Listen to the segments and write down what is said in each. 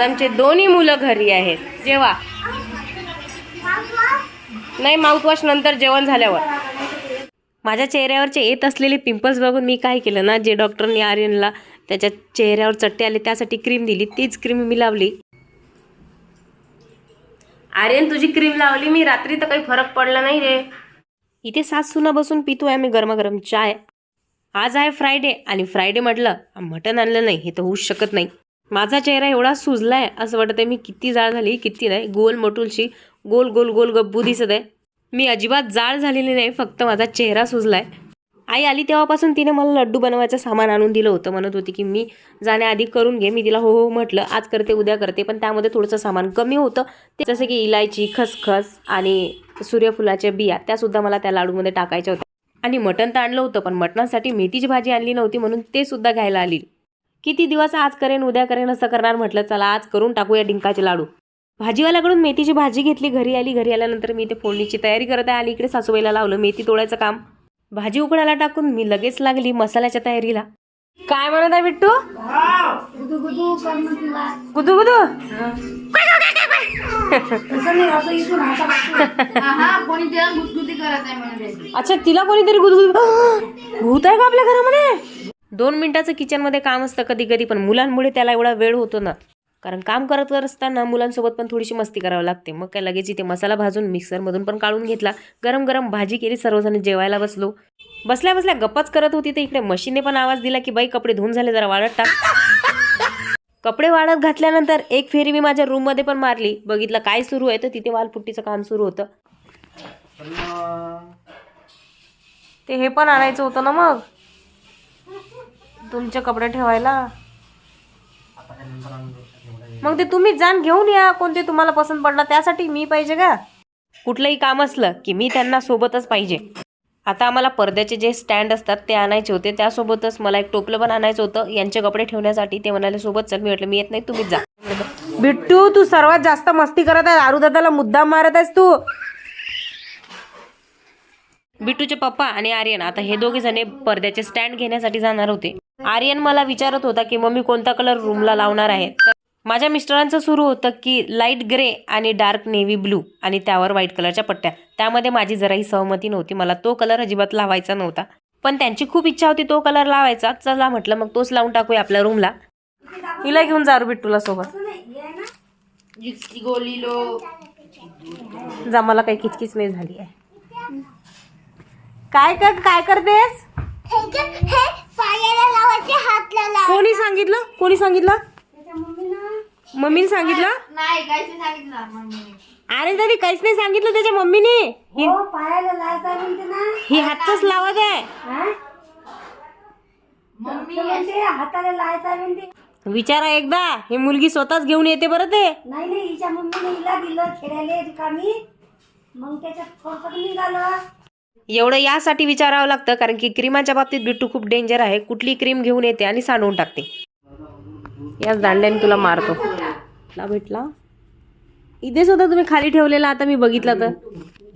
आज आमचे दोन्ही मुलं घरी आहेत. जेव्हा नाही माउथवॉश नंतर जेवण झाल्यावर. माझ्या चेहऱ्यावरचे येत असलेले पिंपल्स बघून मी काय केलं ना जे डॉक्टरनी आर्यनला त्याच्या चेहऱ्यावर चट्टे आले त्यासाठी क्रीम दिली तीच क्रीम मी लावली. आर्यन तुझी क्रीम लावली मी रात्री तर काही फरक पडला नाही रे. इथे सास सुना बसून पितोय मी गरमागरम चाय. आज आहे फ्रायडे आणि फ्रायडे म्हटलं मटण आणलं नाही हे तर होऊच शकत नाही. माझा चेहरा एवढा सुजला आहे असं वाटतंय मी किती जाळ झाली किती नाही गोल मटुलशी गोल गोल गोल गब्बू दिसत आहे मी अजिबात जाळ झालेली नाही फक्त माझा चेहरा सुजलाय. आई आली तेव्हापासून तिने मला लड्डू बनवायचं सामान आणून दिलं होतं म्हणत होती की मी जाण्याआधी करून घे मी तिला हो हो म्हटलं आज करते उद्या करते पण त्यामध्ये थोडंसं सामान कमी होतं. ते जसं की इलायची खसखस आणि सूर्यफुलाच्या बिया त्यासुद्धा मला त्या लाडूमध्ये टाकायच्या होत्या. आणि मटण तर आणलं होतं पण मटणासाठी मेथीची भाजी आणली नव्हती म्हणून ते सुद्धा घ्यायला आली. किती दिवस आज करेन उद्या करेन असं करणार म्हटलं चला आज करून टाकूया डिंकाचे लाडू. भाजीवाल्याकडून मेथीची भाजी घेतली घरी आली घरी आल्यानंतर मी ते फोडणीची तयारी करत आहे आणि इकडे सासूबाईला लावलं मेथी तोडायचं काम. भाजी उकडायला टाकून मी लगेच लागली मसाल्याच्या तयारीला. काय म्हणत आहे बिट्टू? गुदू गुदू अच्छा तिला कोणीतरी गुदगुद भूत आहे का आपल्या घरामध्ये? दोन मिनिटाचं किचनमध्ये काम असतं कधी कधी पण मुलांमुळे त्याला एवढा वेळ होतो ना. कारण काम करत असताना मुलांसोबत पण थोडीशी मस्ती करावी लागते. मग काय लगेच इथे मसाला भाजून मिक्सरमधून पण काढून घेतला. गरम गरम भाजी केली सर्वजण जेवायला बसलो. बसल्या बसल्या गप्पाच करत होती. तर इकडे मशीने पण आवाज दिला की बाई कपडे धुवून झाले जरा वाळत टाक. कपडे वाळत घातल्यानंतर एक फेरी मी माझ्या रूममध्ये पण मारली. बघितलं काय सुरू आहे तर तिथे वालपुट्टीचं काम सुरू होतं. ते हे पण आणायचं होतं ना मग? तुमचे कपडे ठेवायला? मग ते तुम्ही जाण घेऊन या कोणते तुम्हाला पसंत पडणार त्यासाठी मी पाहिजे का? कुठलंही काम असलं की मी त्यांना सोबतच पाहिजे. आता आम्हाला पडद्याचे जे स्टँड असतात ते आणायचे होते. त्यासोबतच मला एक टोपलं पण आणायचं होतं. यांचे कपडे ठेवण्यासाठी ते म्हणाले सोबत चल. मी म्हटलं मी येत नाही तुम्हीच जा. बिट्टू तू सर्वात जास्त मस्ती करत आहे दारूदादाला मुद्दाम मारत आहेस तू. बिट्टूचे पप्पा आणि आर्यन आता हे दोघे जणे पडद्याचे स्टँड घेण्यासाठी जाणार होते. आर्यन मला विचारत होता की मम्मी कोणता कलर रूमला लावणार आहे? माझ्या मिस्टरांचं सुरू होतं की लाइट ग्रे आणि डार्क नेव्ही ब्लू आणि त्यावर व्हाईट कलरच्या पट्ट्या. त्यामध्ये माझी जराही सहमती नव्हती. मला तो कलर अजिबात लावायचा नव्हता. पण त्यांची खूप इच्छा होती तो कलर लावायचा. चला म्हटलं मग तोच लावून टाकूया आपल्या रूमला हिला घेऊन जा रे बिट्टूला सोबत. जा मला काही किचकिच नाही झाली आहे. काय कर काय करतेस? कोणी सांगितलं? कोणी सांगितलं? मम्मीने? सांगितलं? नाही काहीच नाही सांगितलं मम्मीने. अरे तरी काहीच नाही सांगितलं त्याच्या मम्मीने. ही हो पायाला लायचा म्हणते ना. ही हातच लावत आहे. हा? डॉक्टर म्हणते हाताला लायचा म्हणते. विचारा एकदा ही मुलगी स्वतःच घेऊन येते बरं ते. नाही नाही हिच्या मम्मीने हिला दिलं खेळायला रिकामी मग त्याच्यात निघालं. एवढं यासाठी विचारावं लागतं कारण की क्रीमाच्या बाबतीत बिट्टू खूप डेंजर आहे. कुठली क्रीम घेऊन येते आणि सांडवून टाकते. याच दांड्याने तुला मारतो. ला भेटला? इथेच होता तुम्ही खाली ठेवलेला आता मी बघितला तर.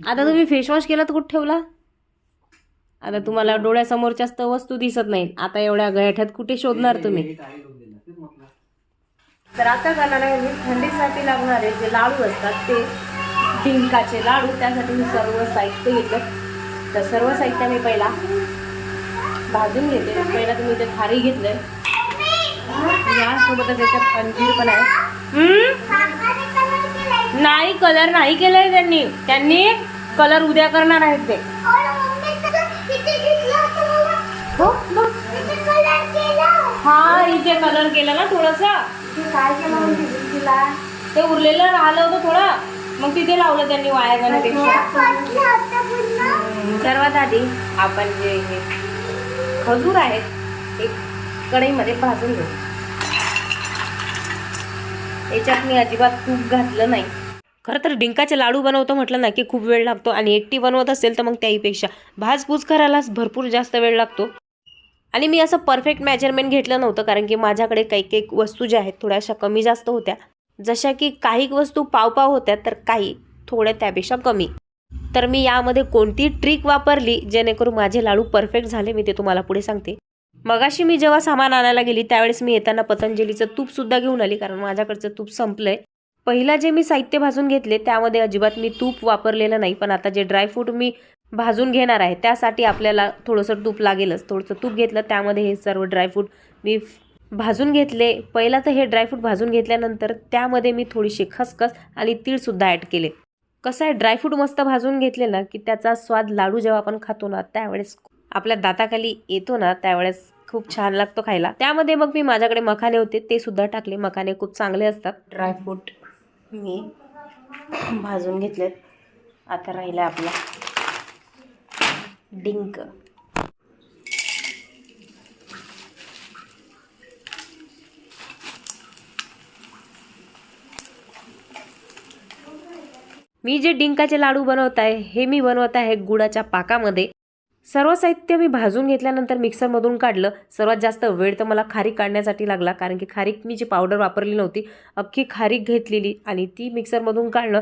आता तुम्ही फेसवॉश केला तर कुठं ठेवला? आता तुम्हाला डोळ्यासमोरच्याच तर वस्तू दिसत नाही आता एवढ्या गळ्याठ्यात कुठे शोधणार तुम्ही? तर आता करणार आहे मी थंडीसाठी लागणारे जे लाडू असतात ते डिंकाचे लाडू. त्यासाठी मी सर्व साहित्य घेतलं तर सर्व साहित्य मी पहिला भाजून घेते. पहिला तुम्ही इथे खारी घेतलंय. यासोबतच याच्यात अंजीर पण आहे? नाही कलर नाही केलाय त्यांनी. त्यांनी कलर उद्या करणार आहेत ते. हो हा इथे कलर केला ना थोडासा. ते काय केलं ते उरलेलं राहिलं होतं थोडं. मग तिथे लावलं त्यांनी वाया जाण्यापेक्षा सर्वात आधी आपण जे हे खजूर आहेत ते कढईमध्ये भाजून घेऊ. याच्यात मी अजिबात तूप घातलं नाही. खरं तर डिंकाचे लाडू बनवतो म्हटलं ना की खूप वेळ लागतो आणि एकटी बनवत असेल तर मग त्याहीपेक्षा. भाजपूज करायलाच भरपूर जास्त वेळ लागतो. आणि मी असं परफेक्ट मेजरमेंट घेतलं नव्हतं कारण की माझ्याकडे काही काही वस्तू ज्या आहेत थोड्याशा कमी जास्त होत्या. जशा की काही वस्तू पाव पाव होत्या तर काही थोड्या त्यापेक्षा कमी. तर मी यामध्ये कोणती ट्रिक वापरली जेणेकरून माझे लाडू परफेक्ट झाले मी ते तुम्हाला पुढे सांगते. मगाशी मी जेव्हा सामान आणायला गेली त्यावेळेस मी येताना पतंजलीचं तूपसुद्धा घेऊन आली कारण माझ्याकडचं तूप संपलंय. पहिला जे मी साहित्य भाजून घेतले त्यामध्ये अजिबात मी तूप वापरलेलं नाही पण आता जे ड्रायफ्रूट मी भाजून घेणार आहे त्यासाठी आपल्याला थोडंसं तूप लागेलच. थोडंसं तूप घेतलं त्यामध्ये हे सर्व ड्रायफ्रूट मी भाजून घेतले. पहिला तर हे ड्रायफ्रूट भाजून घेतल्यानंतर त्यामध्ये मी थोडीशी खसखस आणि तीळसुद्धा ॲड केले. कसं आहे ड्रायफ्रूट मस्त भाजून घेतले ना की त्याचा स्वाद लाडू जेव्हा आपण खातो ना त्यावेळेस आपल्या दाताखाली येतो ना त्यावेळेस खूप छान लागतो खायला. त्यामध्ये मग मी माझ्याकडे मखाने होते ते सुद्धा टाकले. मखाने खूप चांगले असतात. ड्रायफ्रूट मी भाजून घेतलेत. आता राहिला आपला डिंक. मी जे डिंकाचे लाडू बनवत आहे हे मी बनवत आहे गुळाच्या पाकामध्ये. सर्व साहित्य मी भाजून घेतल्यानंतर मिक्सरमधून काढलं. सर्वात जास्त वेळ तर मला खारीक काढण्यासाठी लागला कारण की खारीक मी जी पावडर वापरली नव्हती अख्खी खारीक घेतलेली आणि ती मिक्सरमधून काढणं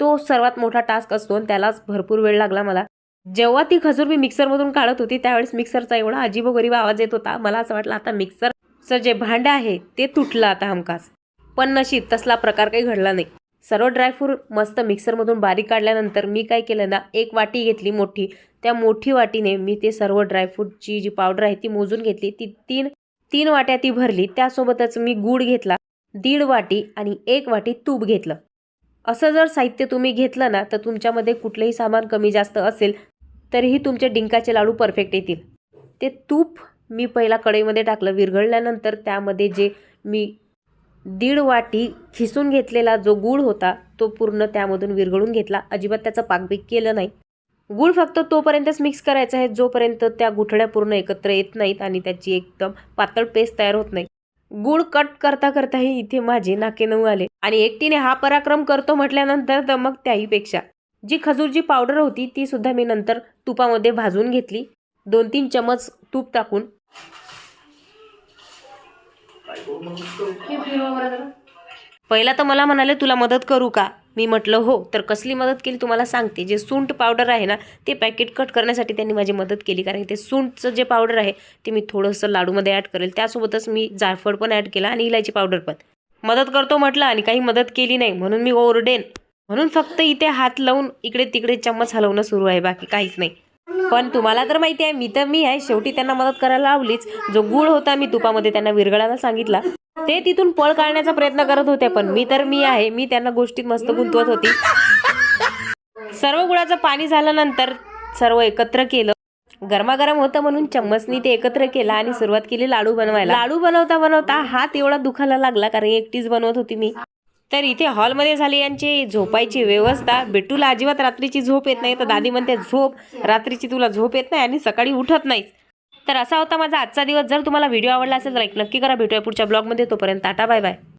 तो सर्वात मोठा टास्क असतो आणि त्यालाच भरपूर वेळ लागला मला. जेव्हा ती खजूर मी मिक्सरमधून काढत होती त्यावेळेस मिक्सरचा एवढा अजिबोगरीब आवाज येत होता. मला असं वाटलं आता मिक्सरचं जे भांडं आहे ते तुटलं आता हमखास. पण नशीब तसला प्रकार काही घडला नाही. सर्व ड्रायफ्रूट मस्त मिक्सरमधून बारीक काढल्यानंतर मी काय केलं ना एक वाटी घेतली मोठी. त्या मोठी वाटीने मी ते सर्व ड्रायफ्रूटची जी पावडर आहे ती मोजून घेतली. ती तीन तीन वाट्या ती भरली. त्यासोबतच मी गूळ घेतला दीड वाटी आणि एक वाटी तूप घेतलं. असं जर साहित्य तुम्ही घेतलं ना तर तुमच्यामध्ये कुठलंही सामान कमी जास्त असेल तरीही तुमचे डिंकाचे लाडू परफेक्ट येतील. ते तूप मी पहिला कढईमध्ये टाकलं. विरघळल्यानंतर त्यामध्ये जे मी दीड वाटी खिसून घेतलेला जो गूळ होता तो पूर्ण त्यामधून विरघळून घेतला. अजिबात त्याचं पाकबीक केलं नाही. गूळ फक्त तोपर्यंतच मिक्स करायचा आहे जोपर्यंत त्या गुठळ्या पूर्ण एकत्र येत नाहीत आणि त्याची एकदम पातळ पेस्ट तयार होत नाही. गूळ कट करता करताही इथे माझे नाके नऊ आले. आणि एकटीने हा पराक्रम करतो म्हटल्यानंतर तर मग त्याहीपेक्षा जी खजूरची पावडर होती ती सुद्धा मी नंतर तुपामध्ये भाजून घेतली. दोन तीन चमच तूप टाकून. पहिला तर मला म्हणाले तुला मदत करू का? मी म्हटलं हो. तर कसली मदत केली तुम्हाला सांगते. जे सुंट पावडर आहे ना ते पॅकेट कट करण्यासाठी त्यांनी माझी मदत केली. कारण ते सुंटचं जे पावडर आहे ते मी थोडंसं लाडूमध्ये ॲड करेल. त्यासोबतच मी जायफळ पण ॲड केला आणि इलायची पावडर पण. मदत करतो म्हटलं आणि काही मदत केली नाही. म्हणून मी ओरडेन. म्हणून फक्त इथे हात लावून इकडे तिकडे चम्मच हलवणं सुरू आहे. बाकी काहीच नाही. पण तुम्हाला तर माहिती आहे मी तर मी आहे. शेवटी त्यांना मदत करायला लावलीच. जो गुळ होता मी तुपामध्ये त्यांना विरघळायला सांगितला. ते तिथून पळ काढण्याचा प्रयत्न करत होते पण मी तर मी आहे. मी त्यांना गोष्टीत मस्त गुंतवत होती. सर्व गुळाचं पाणी झाल्यानंतर सर्व एकत्र केलं. गरमागरम होतं म्हणून चम्मचनी ते एकत्र केला आणि सुरुवात केली लाडू बनवायला. लाडू बनवता बनवता हात एवढा दुखायला लागला कारण एकटीच बनवत होती मी. तर इथे हॉलमध्ये झाली यांची झोपायची व्यवस्था. बिट्टूला अजिबात रात्रीची झोप येत नाही. तर दादी म्हणते झोप रात्रीची तुला झोप येत नाही आणि सकाळी उठत नाहीस. तर असा होता माझा आजचा दिवस. जर तुम्हाला व्हिडिओ आवडला असेल तर एक नक्की करा. भेटूया पुढच्या ब्लॉगमध्ये. तोपर्यंत टाटा बाय बाय.